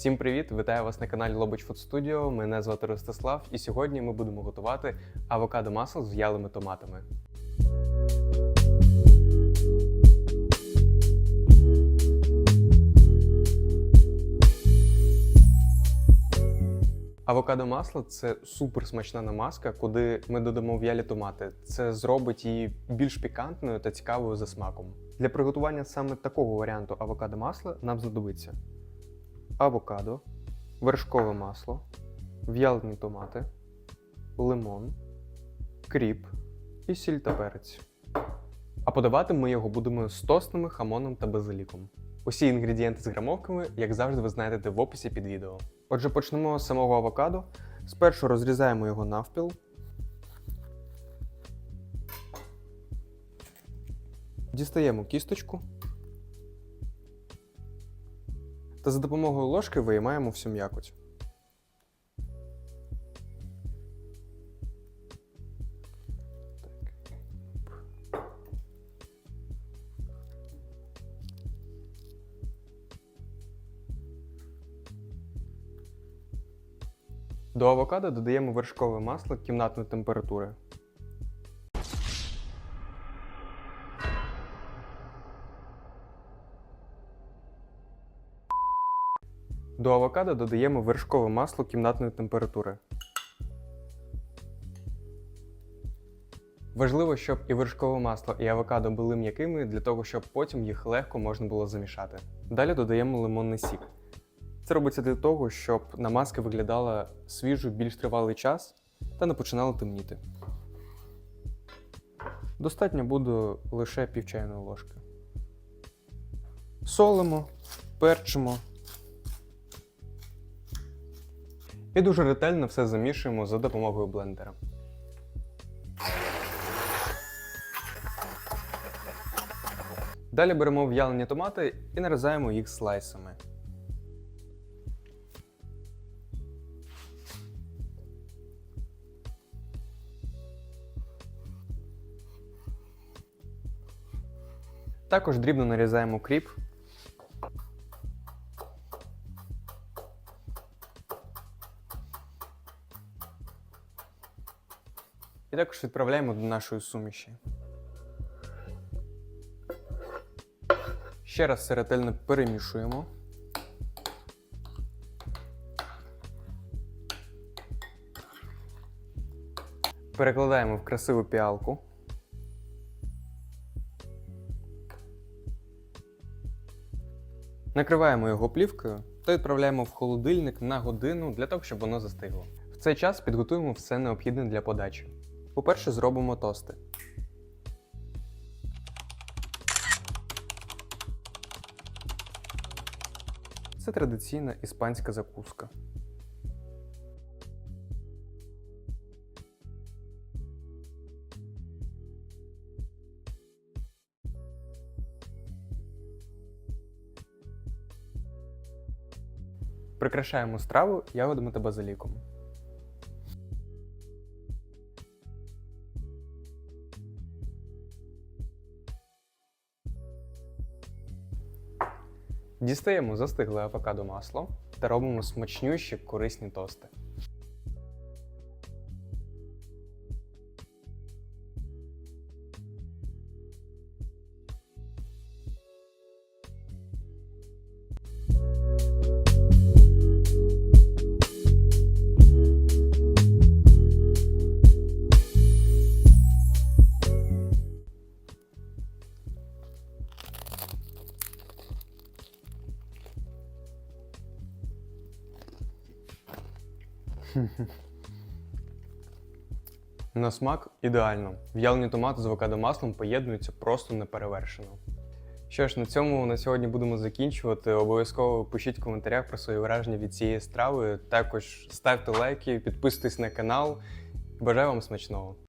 Всім привіт! Вітаю вас на каналі Лобоч Food Studio. Мене звати Ростислав, і сьогодні ми будемо готувати авокадо масло з в'ялими томатами. Авокадо масло це супер смачна намазка, куди ми додамо в'ялі томати. Це зробить її більш пікантною та цікавою за смаком. Для приготування саме такого варіанту авокадо масла нам знадобиться авокадо, вершкове масло, в'ялені томати, лимон, кріп і сіль та перець. А подавати ми його будемо з тостами, хамоном та базиліком. Усі інгредієнти з грамовками, як завжди, ви знайдете в описі під відео. Отже, почнемо з самого авокадо. Спершу розрізаємо його навпіл. Дістаємо кісточку. Та за допомогою ложки виймаємо всю м'якоть. До авокадо додаємо вершкове масло кімнатної температури. До авокадо додаємо вершкове масло кімнатної температури. Важливо, щоб і вершкове масло, і авокадо були м'якими для того, щоб потім їх легко можна було замішати. Далі додаємо лимонний сік. Це робиться для того, щоб намазка виглядала свіжою більш тривалий час та не починала темніти. Достатньо буде лише пів чайної ложки. Солимо, перчимо. І дуже ретельно все замішуємо за допомогою блендера. Далі беремо в'ялені томати і нарізаємо їх слайсами. Також дрібно нарізаємо кріп. І також відправляємо до нашої суміші. Ще раз все ретельно перемішуємо. Перекладаємо в красиву піалку. Накриваємо його плівкою та відправляємо в холодильник на годину для того, щоб воно застигло. В цей час підготуємо все необхідне для подачі. По-перше, зробимо тости. Це традиційна іспанська закуска. Прикрашаємо страву ягодами та базиліком. Дістаємо застигле авокадо масло та робимо смачнющі корисні тости. На смак ідеально. В'ялені томати з авокадо маслом поєднуються просто неперевершено. Що ж, на цьому на сьогодні будемо закінчувати. Обов'язково пишіть в коментарях про свої враження від цієї страви. Також ставте лайки, підписуйтесь на канал. Бажаю вам смачного!